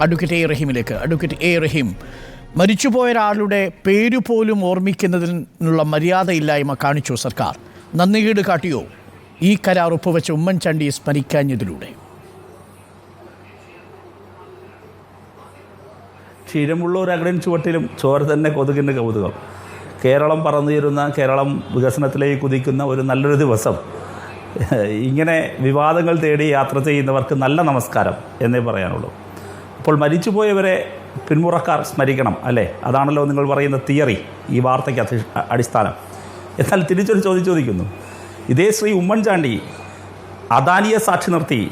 Advocate A റഹീമിലേക്ക്. Advocate A റഹീം മരിച്ചുപോയ ഒരാളുടെ പേര് പോലും ഓർമ്മിക്കുന്നതിനുള്ള മര്യാദയില്ലായ്മ കാണിച്ചു സർക്കാർ. നന്ദികേട് കാട്ടിയോ? ഈ കരാർ ഒപ്പുവെച്ച ഉമ്മൻചാണ്ടിയെ സ്മരിക്കാഞ്ഞതിലൂടെ. ക്ഷീരമുള്ളൂർ അകടൻ ചുവട്ടിലും ചോര തന്നെ കൊതുകിന്റെ കൗതുകം. കേരളം പറന്നുയരുന്ന കേരളം വികസനത്തിലേക്ക് കുതിക്കുന്ന ഒരു നല്ലൊരു ദിവസം. ഇങ്ങനെ വിവാദങ്ങൾ തേടി യാത്ര ചെയ്യുന്നവർക്ക് നല്ല നമസ്കാരം എന്നേ പറയാനുള്ളൂ. അപ്പോൾ മരിച്ചുപോയവരെ പിന്മുറക്കാർ സ്മരിക്കണം അല്ലേ? അതാണല്ലോ നിങ്ങൾ പറയുന്ന തിയറി ഈ വാർത്തയ്ക്ക് അടിസ്ഥാനം. എന്നാൽ തിരിച്ചൊരു ചോദ്യം ചോദിക്കുന്നു. ഇതേ ശ്രീ ഉമ്മൻചാണ്ടി അദാനിയെ സാക്ഷി നിർത്തി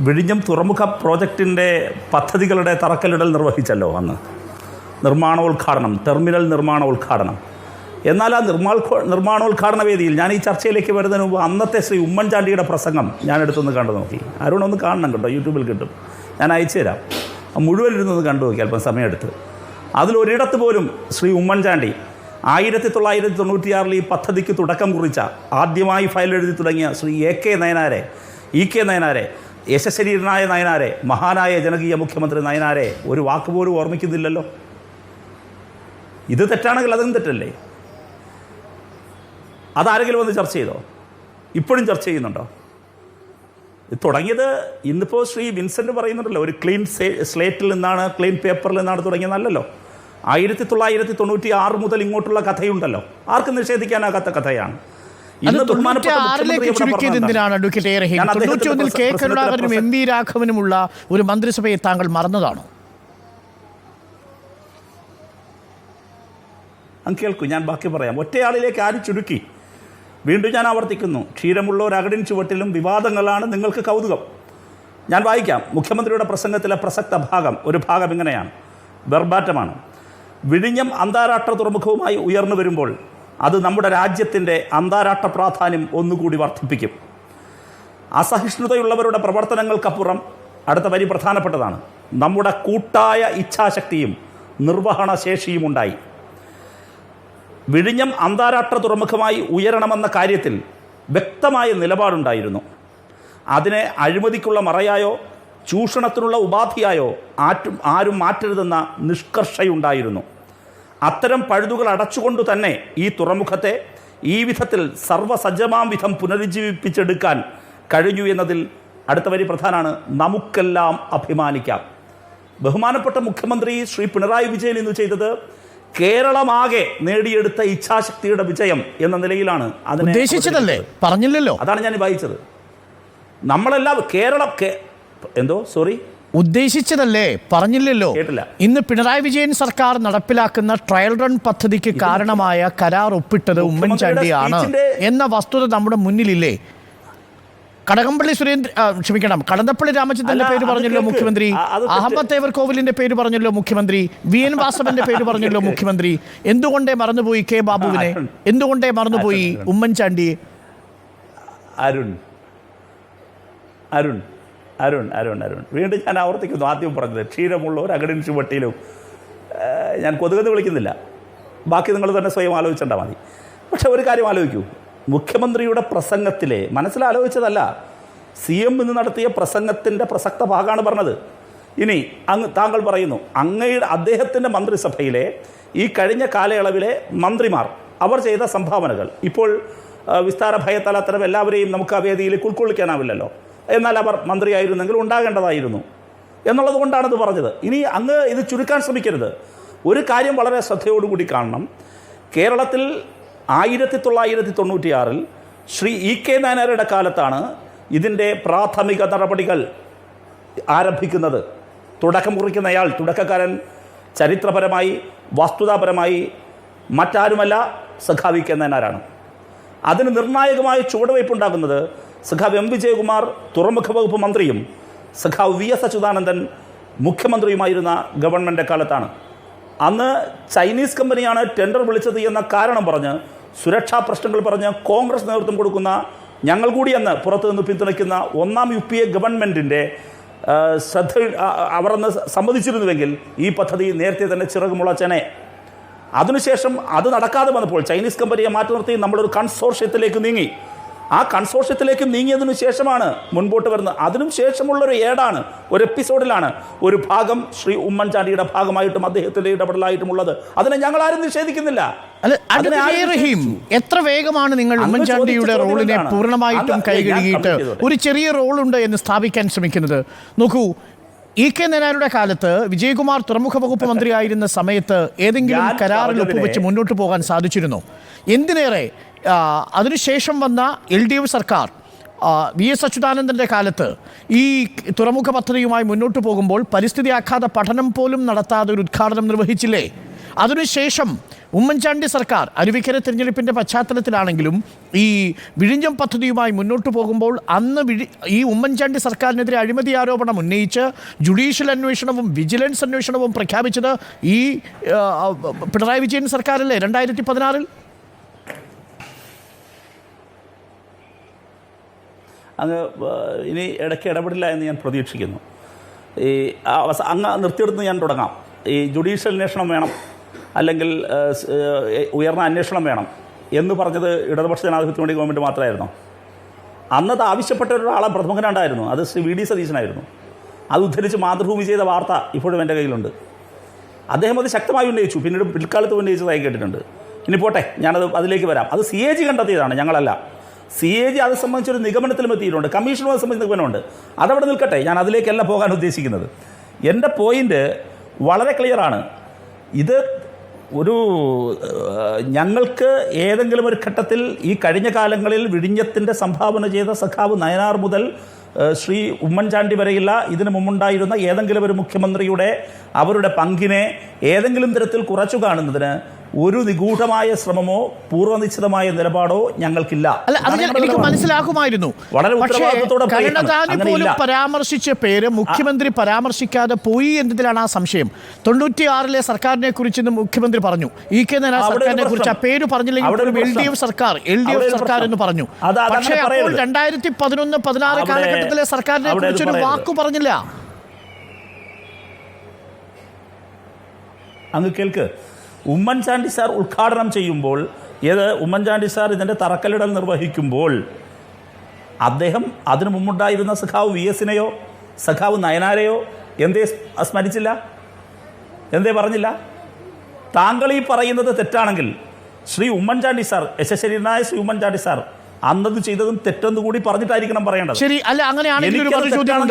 വിഴിഞ്ഞം തുറമുഖ പ്രോജക്റ്റിന്റെ പദ്ധതികളുടെ തറക്കല്ലിടൽ നിർവഹിച്ചല്ലോ അന്ന്. നിർമ്മാണോദ്ഘാടനം ടെർമിനൽ നിർമ്മാണോദ്ഘാടനം. എന്നാൽ ആ നിർമ്മാൾ നിർമ്മാണോദ്ഘാടന വേദിയിൽ ഞാൻ ഈ ചർച്ചയിലേക്ക് വരുന്നതിന് മുമ്പ് അന്നത്തെ ശ്രീ ഉമ്മൻചാണ്ടിയുടെ പ്രസംഗം ഞാൻ എടുത്തൊന്ന് കണ്ടു നോക്കി. അരുണൊന്ന് കാണണം കേട്ടോ യൂട്യൂബിൽ കിട്ടും. ഞാൻ അയച്ചു തരാം. മുഴുവൻ ഇരുന്നൊന്ന് കണ്ടു നോക്കി അല്പം സമയമെടുത്ത്. അതിലൊരിടത്ത് പോലും ശ്രീ ഉമ്മൻചാണ്ടി ആയിരത്തി തൊള്ളായിരത്തി തൊണ്ണൂറ്റിയാറിൽ ഈ പദ്ധതിക്ക് തുടക്കം കുറിച്ച ആദ്യമായി ഫയൽ എഴുതി തുടങ്ങിയ ശ്രീ എ കെ നയനാരെ ഇ കെ നയനാരെ യശശരീരനായ നയനാരെ മഹാനായ ജനകീയ മുഖ്യമന്ത്രി നയനാരെ ഒരു വാക്കുപോലും ഓർമ്മിക്കുന്നില്ലല്ലോ. ഇത് തെറ്റാണെങ്കിൽ അതും തെറ്റല്ലേ? അതാരെങ്കിലും വന്ന് ചർച്ച ചെയ്തോ? ഇപ്പോഴും ചർച്ച ചെയ്യുന്നുണ്ടോ? തുടങ്ങിയത് ഇന്നിപ്പോൾ ശ്രീ വിൻസെന്റ് പറയുന്നുണ്ടല്ലോ ഒരു ക്ലീൻ സ്ലേറ്റിൽ നിന്നാണ് ക്ലീൻ പേപ്പറിൽ നിന്നാണ് തുടങ്ങിയതല്ലോ ആയിരത്തി തൊള്ളായിരത്തി തൊണ്ണൂറ്റി ആറ് മുതൽ ഇങ്ങോട്ടുള്ള കഥയുണ്ടല്ലോ. ആർക്കും നിഷേധിക്കാനാകാത്ത കഥയാണ്. എ വി രാഘവനുമുള്ള ഒരു മന്ത്രിസഭയെ താങ്കൾ മറന്നതാണോ? കേൾക്കൂ ഞാൻ ബാക്കി പറയാം. ഒറ്റയാളിലേക്ക് ആര് ചുരുക്കി? വീണ്ടും ഞാൻ ആവർത്തിക്കുന്നു. ക്ഷീരമുള്ള ഒരു അകടിൻ ചുവട്ടിലും വിവാദങ്ങളാണ് നിങ്ങൾക്ക് കൗതുകം. ഞാൻ വായിക്കാം. മുഖ്യമന്ത്രിയുടെ പ്രസംഗത്തിലെ പ്രസക്ത ഭാഗം. ഒരു ഭാഗം ഇങ്ങനെയാണ്. വെർബാറ്റമാണ്. വിഴിഞ്ഞം അന്താരാഷ്ട്ര തുറമുഖവുമായി ഉയർന്നു വരുമ്പോൾ അത് നമ്മുടെ രാജ്യത്തിന്റെ അന്താരാഷ്ട്ര പ്രാധാന്യം ഒന്നുകൂടി വർദ്ധിപ്പിക്കും. അസഹിഷ്ണുതയുള്ളവരുടെ പ്രവർത്തനങ്ങൾക്കപ്പുറം അടുത്ത വരി പ്രധാനപ്പെട്ടതാണ്. നമ്മുടെ കൂട്ടായ ഇച്ഛാശക്തിയും നിർവഹണ ശേഷിയും ഉണ്ടായി. വിഴിഞ്ഞം അന്താരാഷ്ട്ര തുറമുഖമായി ഉയരണമെന്ന കാര്യത്തിൽ വ്യക്തമായ നിലപാടുണ്ടായിരുന്നു. അതിനെ അഴിമതിക്കുള്ള മറയായോ ചൂഷണത്തിനുള്ള ഉപാധിയായോ ആറ്റും ആരും മാറ്റരുതെന്ന നിഷ്കർഷയുണ്ടായിരുന്നു. അത്തരം പഴുതുകൾ അടച്ചുകൊണ്ട് തന്നെ ഈ തുറമുഖത്തെ ഈ വിധത്തിൽ സർവസജ്ജമാം വിധം പുനരുജ്ജീവിപ്പിച്ചെടുക്കാൻ കഴിഞ്ഞു എന്നതിൽ അടുത്ത വരി പ്രധാനമാണ് നമുക്കെല്ലാം അഭിമാനിക്കാം. ബഹുമാനപ്പെട്ട മുഖ്യമന്ത്രി ശ്രീ പിണറായി വിജയൻ ഇന്ന് ചെയ്തത് കേരളമാകെ നേടിയെടുത്ത ഇച്ഛാശക്തിയുടെ വിജയം എന്ന നിലയിലാണ് അതിനെ ഉദ്ദേശിച്ചതല്ലേ? പറഞ്ഞില്ലല്ലോ. അതാണ് ഞാൻ വായിച്ചത്. നമ്മളെല്ലാം കേരളം എന്തോ? സോറി ഉദ്ദേശിച്ചതല്ലേ? പറഞ്ഞില്ലല്ലോ. ഇന്ന് പിണറായി വിജയൻ സർക്കാർ നടപ്പിലാക്കുന്ന ട്രയൽ റൺ പദ്ധതിക്ക് കാരണമായ കരാർ ഒപ്പിട്ടത് ഉമ്മൻചാണ്ടിയാണ് എന്ന വസ്തുത നമ്മുടെ മുന്നിലില്ലേ? കടകംപള്ളി സുരേന്ദ്ര ക്ഷമിക്കണം. കടന്നപ്പള്ളി രാമചന്ദ്രന്റെ പേര് പറഞ്ഞല്ലോ മുഖ്യമന്ത്രി. അഹമ്മദ് തേവർ കോവിലിന്റെ പേര് പറഞ്ഞല്ലോ മുഖ്യമന്ത്രി. വി എൻ വാസവന്റെ പേര് പറഞ്ഞല്ലോ മുഖ്യമന്ത്രി. എന്തുകൊണ്ടേ മറന്നുപോയി കെ ബാബുവിനെ. എന്തുകൊണ്ടേ മറന്നുപോയി. ഉമ്മൻചാണ്ടിയെ അരുൺ. അരുൺ. അരുൺ അരുൺ അരുൺ. വീണ്ടും ഞാൻ ആവർത്തിക്കുന്നു. ആദ്യം പറഞ്ഞത് ക്ഷീരമുള്ളവർ അകടിൻ ചുവട്ടിയിലും ഞാൻ കൊതുകെന്ന് വിളിക്കുന്നില്ല. ബാക്കി നിങ്ങൾ തന്നെ സ്വയം ആലോചിച്ചാൽ മതി. പക്ഷെ ഒരു കാര്യം ആലോചിക്കൂ. മുഖ്യമന്ത്രിയുടെ പ്രസംഗത്തിലെ മനസ്സിലാലോചിച്ചതല്ല സി എം ഇന്ന് നടത്തിയ പ്രസംഗത്തിന്റെ പ്രസക്ത ഭാഗമാണ് പറഞ്ഞത്. ഇനി അങ്ങ് താങ്കൾ പറയുന്നു അങ്ങയുടെ അദ്ദേഹത്തിന്റെ മന്ത്രിസഭയിലെ ഈ കഴിഞ്ഞ കാലയളവിലെ മന്ത്രിമാർ അവർ ചെയ്ത സംഭാവനകൾ. ഇപ്പോൾ വിസ്താര ഭയത്താൽ അത്തരം എല്ലാവരെയും നമുക്ക് ആ വേദിയിൽ ഉൾക്കൊള്ളിക്കാനാവില്ലല്ലോ. എന്നാൽ അവർ മന്ത്രിയായിരുന്നെങ്കിൽ ഉണ്ടാകേണ്ടതായിരുന്നു. എന്നുള്ളത് കൊണ്ടാണത് പറഞ്ഞത്. ഇനി അങ്ങ് ഇത് ചുരുക്കാൻ ശ്രമിക്കരുത്. ഒരു കാര്യം വളരെ ശ്രദ്ധയോടുകൂടി കാണണം. കേരളത്തിൽ ആയിരത്തി തൊള്ളായിരത്തി തൊണ്ണൂറ്റിയാറിൽ ശ്രീ ഇ കെ നായനാരുടെ കാലത്താണ് ഇതിന്റെ പ്രാഥമിക നടപടികൾ ആരംഭിക്കുന്നത്. തുടക്കം കുറിക്കുന്നയാൾ തുടക്കക്കാരൻ ചരിത്രപരമായി വസ്തുതാപരമായി മറ്റാരുമല്ല സഖാവി കെ നായനാരാണ്. അതിന് നിർണായകമായ ചുവടുവയ്പുണ്ടാകുന്നത് സഖാവ് എം വിജയകുമാർ തുറമുഖ വകുപ്പ് മന്ത്രിയും സഖാവ് വി എസ് അച്യുതാനന്ദൻ മുഖ്യമന്ത്രിയുമായിരുന്ന ഗവൺമെന്റ് കാലത്താണ്. അന്ന് ചൈനീസ് കമ്പനിയാണ് ടെൻഡർ വിളിച്ചത് എന്ന കാരണം പറഞ്ഞ് സുരക്ഷാ പ്രശ്നങ്ങൾ പറഞ്ഞ് കോൺഗ്രസ് നേതൃത്വം കൊടുക്കുന്ന ഞങ്ങൾ കൂടി അന്ന് പുറത്തു നിന്ന് പിന്തുണയ്ക്കുന്ന ഒന്നാം യു പി എ ഗവൺമെന്റിന്റെ ശ്രദ്ധ അവർ സമ്മതിച്ചിരുന്നുവെങ്കിൽ ഈ പദ്ധതി നേരത്തെ തന്നെ ചിറകുമുളച്ചനെ അതിനുശേഷം അത് നടക്കാതെ വന്നപ്പോൾ ചൈനീസ് കമ്പനിയെ മാറ്റി നിർത്തി നമ്മളൊരു കൺസോർഷ്യത്തിലേക്ക് നീങ്ങി. ആ കൺസോർഷ്യത്തിലേക്ക് നീങ്ങിയതിനു ശേഷമാണ് മുൻപോട്ട് വരുന്നത്. അതിനും ശേഷമുള്ള ഒരു ഏടാണ് ഒരു എപ്പിസോഡിലാണ് ഒരു ഭാഗം ശ്രീ ഉമ്മൻചാണ്ടിയുടെ ഭാഗമായിട്ടും അദ്ദേഹത്തിന്റെ ഇടപെടലായിട്ടുമുള്ളത്. അതിനെ ഞങ്ങൾ ആരും നിഷേധിക്കുന്നില്ല റഹീം എത്ര വേഗമാണ് നിങ്ങൾ ഉമ്മൻചാണ്ടിയുടെ റോളിനെ പൂർണമായിട്ടും കൈകഴുകിയിട്ട് ഒരു ചെറിയ റോളുണ്ട് എന്ന് സ്ഥാപിക്കാൻ ശ്രമിക്കുന്നത്. നോക്കൂ ഇ കെ നായരുടെ കാലത്ത് വിജയകുമാർ തുറമുഖ വകുപ്പ് മന്ത്രിയായിരുന്ന സമയത്ത് ഏതെങ്കിലും കരാറിൽ ഒപ്പുവെച്ച് മുന്നോട്ട് പോകാൻ സാധിച്ചിരുന്നു? എന്തിനേറെ? അതിനുശേഷം വന്ന എൽ ഡി എഫ് സർക്കാർ വി എസ് അച്യുതാനന്ദന്റെ കാലത്ത് ഈ തുറമുഖ പദ്ധതിയുമായി മുന്നോട്ട് പോകുമ്പോൾ പരിസ്ഥിതി ആഘാത പഠനം പോലും നടത്താതെ ഒരു ഉദ്ഘാടനം നിർവഹിച്ചില്ലേ? അതിനുശേഷം ഉമ്മൻചാണ്ടി സർക്കാർ അരുവിക്കര തിരഞ്ഞെടുപ്പിന്റെ പശ്ചാത്തലത്തിലാണെങ്കിലും ഈ വിഴിഞ്ഞം പദ്ധതിയുമായി മുന്നോട്ട് പോകുമ്പോൾ അന്ന് വിഴി ഈ ഉമ്മൻചാണ്ടി സർക്കാരിനെതിരെ അഴിമതി ആരോപണം ഉന്നയിച്ച് ജുഡീഷ്യൽ അന്വേഷണവും വിജിലൻസ് അന്വേഷണവും പ്രഖ്യാപിച്ചത് ഈ പിണറായി വിജയൻ സർക്കാരല്ലേ രണ്ടായിരത്തി പതിനാറിൽ? അങ്ങ് ഇനി ഇടയ്ക്ക് ഇടപെടില്ല എന്ന് ഞാൻ പ്രതീക്ഷിക്കുന്നു. ഈ അവസ അങ്ങ് നിർത്തിയെടുത്ത് ഞാൻ തുടങ്ങാം. ഈ ജുഡീഷ്യൽ അന്വേഷണം വേണം അല്ലെങ്കിൽ ഉയർന്ന അന്വേഷണം വേണം എന്ന് പറഞ്ഞത് ഇടതുപക്ഷ ജനാധിപത്യ വേണ്ടി ഗവൺമെന്റ് മാത്രമായിരുന്നു? അന്നത് ആവശ്യപ്പെട്ട ഒരാളെ പ്രമുഖനുണ്ടായിരുന്നു. അത് ശ്രീ വി ഡി സതീശനായിരുന്നു. അത് ഉദ്ധരിച്ച് മാതൃഭൂമി ചെയ്ത വാർത്ത ഇപ്പോഴും എന്റെ കയ്യിലുണ്ട്. അദ്ദേഹം അത് ശക്തമായി ഉന്നയിച്ചു. പിന്നീട് പിൽക്കാലത്ത് ഉന്നയിച്ചതായി കേട്ടിട്ടുണ്ട്. ഇനി പോട്ടെ ഞാനത് അതിലേക്ക് വരാം. അത് സി എ ജി കണ്ടെത്തിയതാണ് ഞങ്ങളല്ല. സി എ ജി അത് സംബന്ധിച്ചൊരു നിഗമനത്തിലും എത്തിയിട്ടുണ്ട്. കമ്മീഷനും അത് സംബന്ധിച്ച് നിഗമനമുണ്ട്. അതവിടെ നിൽക്കട്ടെ. ഞാൻ അതിലേക്കല്ല പോകാൻ ഉദ്ദേശിക്കുന്നത്. എന്റെ പോയിന്റ് വളരെ ക്ലിയറാണ് ഇത് ഒരു ഞങ്ങൾക്ക് ഏതെങ്കിലും ഒരു ഘട്ടത്തിൽ ഈ കഴിഞ്ഞ കാലങ്ങളിൽ വിഴിഞ്ഞത്തിന്റെ സംഭാവന ചെയ്ത സഖാവ് നയനാർ മുതൽ ശ്രീ ഉമ്മൻചാണ്ടി വരെയില്ല ഇതിനു മുമ്പുണ്ടായിരുന്ന ഏതെങ്കിലും ഒരു മുഖ്യമന്ത്രിയുടെ അവരുടെ പങ്കിനെ ഏതെങ്കിലും തരത്തിൽ കുറച്ചു കാണുന്നതിന് ഒരു നിഗൂഢമായ ശ്രമമോ പൂർവനിശ്ചിതമായ നിലപാടോ ഞങ്ങൾക്കില്ല അല്ല അത് ഞാൻ എനിക്ക് മനസ്സിലാകുമായിരുന്നു മനസ്സിലാക്കുമായിരുന്നു വളരെ പക്ഷേ ഉത്തരവാദിത്വത്തോടെ പറയുകയാണ്. കരുണാനിധി അങ്ങനെ പോലും ഇല്ല. പരാമർശിച്ച പേര് മുഖ്യമന്ത്രി പരാമർശിക്കാതെ പോയി എന്നതിലാണ് ആ സംശയം തൊണ്ണൂറ്റിയാറിലെ സർക്കാരിനെ കുറിച്ച് ഇന്ന് മുഖ്യമന്ത്രി പറഞ്ഞു ഇ കെ അവിടെ ഒരു സർക്കാരിനെ കുറിച്ച് ആ പ്രശ്നം. പേര് പറഞ്ഞില്ലെങ്കിൽ അവിടെ ഒരു പോലും എൽ ഡി എഫ് സർക്കാർ എൽ ഡി അവിടെ എഫ് ഒരു സർക്കാർ പ്രശ്നം. എന്ന് പറഞ്ഞു അത് അതങ്ങനെ പക്ഷേ അപ്പോൾ പറയരുത്. രണ്ടായിരത്തി പതിനൊന്ന് പതിനാറ് അവിടെ- കാലഘട്ടത്തിലെ സർക്കാരിനെ അവിടെ അത് കുറിച്ച് ഒരു പറയരുത്. വാക്കു പറഞ്ഞില്ല അങ്ങ് കേൾക്ക് ഉമ്മൻചാണ്ടി സാർ ഉദ്ഘാടനം ചെയ്യുമ്പോൾ ഏത് ഉമ്മൻചാണ്ടി സാർ ഇതിന്റെ തറക്കല്ലിടൽ നിർവഹിക്കുമ്പോൾ അദ്ദേഹം അതിനു മുമ്പുണ്ടായിരുന്ന സഖാവ് വി എസിനെയോ സഖാവ് നയനാരെയോ എന്തേ സ്മരിച്ചില്ല? എന്തേ പറഞ്ഞില്ല? താങ്കൾ ഈ പറയുന്നത് തെറ്റാണെങ്കിൽ ശ്രീ ഉമ്മൻചാണ്ടി സാർ യശശരീരനായ ശ്രീ ഉമ്മൻചാണ്ടി സാർ അന്നത് ചെയ്തതും തെറ്റെന്ന് കൂടി പറഞ്ഞിട്ടായിരിക്കണം പറയേണ്ടത്. ശരി അല്ല അങ്ങനെയാണെങ്കിൽ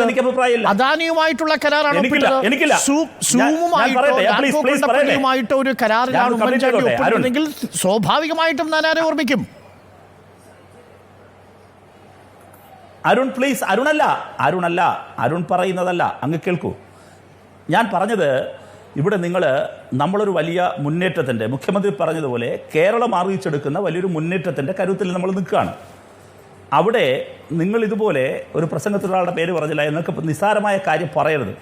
എനിക്ക് അഭിപ്രായമില്ല. അദാനിയുമായിട്ടുള്ള കരാറാണ് എനിക്കില്ല, സൂമുമായിട്ടോ ഒരു കരാറിലാണ് ഉമ്മൻചാണ്ടി സ്വാഭാവികമായിട്ടും ഓർമ്മിക്കും? അരുൺ പ്ലീസ് അരുണല്ല അരുണല്ല അരുൺ പറയുന്നതല്ല അങ്ങ് കേൾക്കൂ. ഞാൻ പറഞ്ഞത് ഇവിടെ നിങ്ങൾ നമ്മളൊരു വലിയ മുന്നേറ്റത്തിന്റെ മുഖ്യമന്ത്രി പറഞ്ഞതുപോലെ കേരളം അറിയിച്ചെടുക്കുന്ന വലിയൊരു മുന്നേറ്റത്തിന്റെ കരുത്തിൽ നമ്മൾ നിൽക്കുകയാണ്. അവിടെ നിങ്ങൾ ഇതുപോലെ ഒരു പ്രസംഗത്തിൽ ഒരാളുടെ പേര് പറഞ്ഞില്ല എന്നൊക്കെ നിസ്സാരമായ കാര്യം പറയരുത്.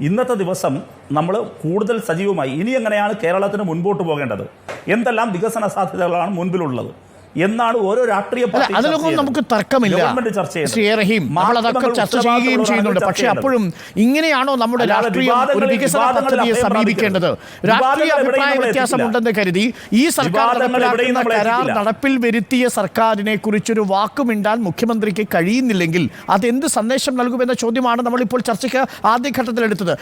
ഇന്നത്തെ ദിവസം നമ്മൾ കൂടുതൽ സജീവമായി ഇനി എങ്ങനെയാണ് കേരളത്തിന് മുൻപോട്ട് പോകേണ്ടത്? എന്തെല്ലാം വികസന സാധ്യതകളാണ് മുൻപിലുള്ളത്? എന്നാണ് ഓരോ രാഷ്ട്രീയ അതിനൊന്നും അതിലൊന്നും നമുക്ക് തർക്കമില്ല. അതൊക്കെ ചർച്ച ചെയ്യുകയും ചെയ്യുന്നുണ്ട്. പക്ഷെ അപ്പോഴും ഇങ്ങനെയാണോ നമ്മുടെ രാഷ്ട്രീയ ഒരു വികസന പദ്ധതിയെ സമീപിക്കേണ്ടത്? രാഷ്ട്രീയ അഭിപ്രായ നമ്മളെ വ്യത്യാസം എത്തിക്കില്ല. ഉണ്ടെന്ന് കരുതി ഈ സർക്കാർ നടപ്പിലാക്കുന്ന കരാർ. നടപ്പിൽ വരുത്തിയ സർക്കാരിനെ കുറിച്ചൊരു വാക്കുമിണ്ടാൻ മുഖ്യമന്ത്രിക്ക് കഴിയുന്നില്ലെങ്കിൽ അതെന്ത് സന്ദേശം നൽകുമെന്ന ചോദ്യമാണ് നമ്മളിപ്പോൾ ചർച്ചയ്ക്ക് ആദ്യഘട്ടത്തിലെടുത്തത്.